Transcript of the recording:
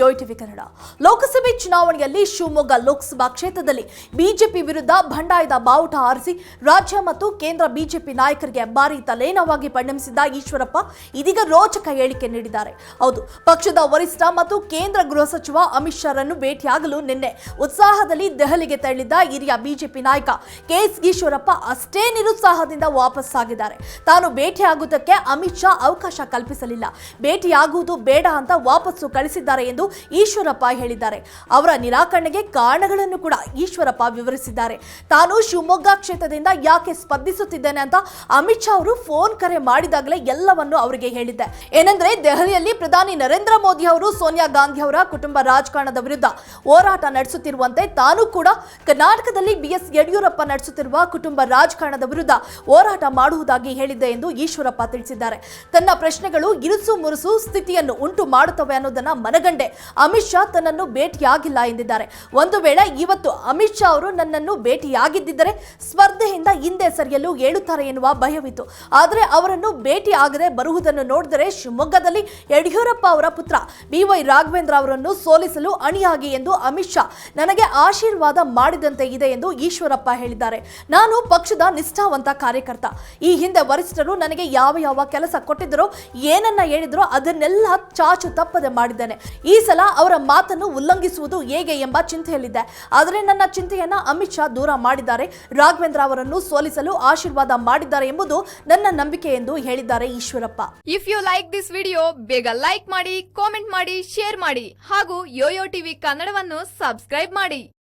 ಯೋ ಲೋಕಸಭೆ ಚುನಾವಣೆಯಲ್ಲಿ ಶಿವಮೊಗ್ಗ ಲೋಕಸಭಾ ಕ್ಷೇತ್ರದಲ್ಲಿ ಬಿಜೆಪಿ ವಿರುದ್ಧ ಬಂಡಾಯದ ಬಾವುಟ ಹಾರಿಸಿ ರಾಜ್ಯ ಮತ್ತು ಕೇಂದ್ರ ಬಿಜೆಪಿ ನಾಯಕರಿಗೆ ಭಾರಿ ತಲೆನೋವಾಗಿ ಪರಿಣಮಿಸಿದ್ದ ಈಶ್ವರಪ್ಪ ಇದೀಗ ರೋಚಕ ಹೇಳಿಕೆ ನೀಡಿದ್ದಾರೆ. ಹೌದು, ಪಕ್ಷದ ವರಿಷ್ಠ ಮತ್ತು ಕೇಂದ್ರ ಗೃಹ ಸಚಿವ ಅಮಿತ್ ಶಾರನ್ನು ಭೇಟಿಯಾಗಲು ನಿನ್ನೆ ಉತ್ಸಾಹದಲ್ಲಿ ದೆಹಲಿಗೆ ತೆರಳಿದ್ದ ಹಿರಿಯ ಬಿಜೆಪಿ ನಾಯಕ ಕೆಎಸ್ ಈಶ್ವರಪ್ಪ ಅಷ್ಟೇ ನಿರುತ್ಸಾಹದಿಂದ ವಾಪಸ್ ಆಗಿದ್ದಾರೆ ತಾನು ಭೇಟಿಯಾಗುವುದಕ್ಕೆ ಅಮಿತ್ ಶಾ ಅವಕಾಶ ಕಲ್ಪಿಸಲಿಲ್ಲ. ಭೇಟಿಯಾಗುವುದು ಬೇಡ ಅಂತ ವಾಪಸ್ಸು ಕಳಿಸಿದ್ದಾರೆ ಎಂದು ಈಶ್ವರಪ್ಪ ಹೇಳಿದ್ದಾರೆ. ಅವರ ನಿರಾಕರಣೆಗೆ ಕಾರಣಗಳನ್ನು ಕೂಡ ಈಶ್ವರಪ್ಪ ವಿವರಿಸಿದ್ದಾರೆ. ತಾನು ಶಿವಮೊಗ್ಗ ಕ್ಷೇತ್ರದಿಂದ ಯಾಕೆ ಸ್ಪರ್ಧಿಸುತ್ತಿದ್ದೇನೆ ಅಂತ ಅಮಿತ್ ಶಾ ಅವರು ಫೋನ್ ಕರೆ ಮಾಡಿದಾಗಲೇ ಎಲ್ಲವನ್ನು ಅವರಿಗೆ ಹೇಳಿದ್ದೆ. ಏನಂದ್ರೆ, ದೆಹಲಿಯಲ್ಲಿ ಪ್ರಧಾನಿ ನರೇಂದ್ರ ಮೋದಿ ಅವರು ಸೋನಿಯಾ ಗಾಂಧಿ ಅವರ ಕುಟುಂಬ ರಾಜಕಾರಣದ ವಿರುದ್ಧ ಹೋರಾಟ ನಡೆಸುತ್ತಿರುವಂತೆ ತಾನು ಕೂಡ ಕರ್ನಾಟಕದಲ್ಲಿ ಬಿಎಸ್ ಯಡಿಯೂರಪ್ಪ ನಡೆಸುತ್ತಿರುವ ಕುಟುಂಬ ರಾಜಕಾರಣದ ವಿರುದ್ಧ ಹೋರಾಟ ಮಾಡುವುದಾಗಿ ಹೇಳಿದ್ದೆ ಎಂದು ಈಶ್ವರಪ್ಪ ತಿಳಿಸಿದ್ದಾರೆ. ತನ್ನ ಪ್ರಶ್ನೆಗಳು ಇರುಸು ಮುರುಸು ಸ್ಥಿತಿಯನ್ನು ಉಂಟು ಮಾಡುತ್ತವೆ ಅನ್ನೋದನ್ನ ಮನಗಂಡೆ ಅಮಿತ್ ಶಾ ತನ್ನನ್ನು ಭೇಟಿಯಾಗಿಲ್ಲ ಎಂದಿದ್ದಾರೆ. ಒಂದು ವೇಳೆ ಇವತ್ತು ಅಮಿತ್ ಶಾ ಅವರು ನನ್ನನ್ನು ಭೇಟಿಯಾಗಿದ್ದರೆ ಸ್ಪರ್ಧೆಯಿಂದ ಹಿಂದೆ ಸರಿಯಲು ಹೇಳುತ್ತಾರೆ ಎನ್ನುವ ಭಯವಿತ್ತು. ಆದರೆ ಅವರನ್ನು ಭೇಟಿಯಾಗದೆ ಬರುವುದನ್ನು ನೋಡಿದರೆ ಶಿವಮೊಗ್ಗದಲ್ಲಿ ಯಡಿಯೂರಪ್ಪ ಅವರ ಪುತ್ರ ಬಿವೈ ರಾಘವೇಂದ್ರ ಅವರನ್ನು ಸೋಲಿಸಲು ಅಣಿಯಾಗಿ ಎಂದು ಅಮಿತ್ ಶಾ ನನಗೆ ಆಶೀರ್ವಾದ ಮಾಡಿದಂತೆ ಇದೆ ಎಂದು ಈಶ್ವರಪ್ಪ ಹೇಳಿದ್ದಾರೆ. ನಾನು ಪಕ್ಷದ ನಿಷ್ಠಾವಂತ ಕಾರ್ಯಕರ್ತ. ಈ ಹಿಂದೆ ವರಿಷ್ಠರು ನನಗೆ ಯಾವ ಯಾವ ಕೆಲಸ ಕೊಟ್ಟಿದ್ದರೋ, ಏನನ್ನ ಹೇಳಿದ್ರೋ ಅದನ್ನೆಲ್ಲ ಚಾಚು ತಪ್ಪದೆ ಮಾಡಿದ್ದೇನೆ. ಸಲ ಅವರ ಮಾತನ್ನು ಉಲ್ಲಂಘಿಸುವುದು ಹೇಗೆ ಎಂಬ ಚಿಂತೆಯಲ್ಲಿದೆ. ಆದರೆ ನನ್ನ ಚಿಂತೆಯನ್ನ ಅಮಿತ್ ಶಾ ದೂರ ಮಾಡಿದ್ದಾರೆ. ರಾಘವೇಂದ್ರ ಅವರನ್ನು ಸೋಲಿಸಲು ಆಶೀರ್ವಾದ ಮಾಡಿದ್ದಾರೆ ಎಂಬುದು ನನ್ನ ನಂಬಿಕೆ ಎಂದು ಹೇಳಿದ್ದಾರೆ Eshwarappa. If you like this video ಬೇಗ ಲೈಕ್ ಮಾಡಿ ಕಾಮೆಂಟ್ ಮಾಡಿ ಶೇರ್ ಮಾಡಿ ಹಾಗೂ ಯೋಯೋ ಟಿವಿ ಕನ್ನಡವನ್ನು ಸಬ್ಸ್ಕ್ರೈಬ್ ಮಾಡಿ.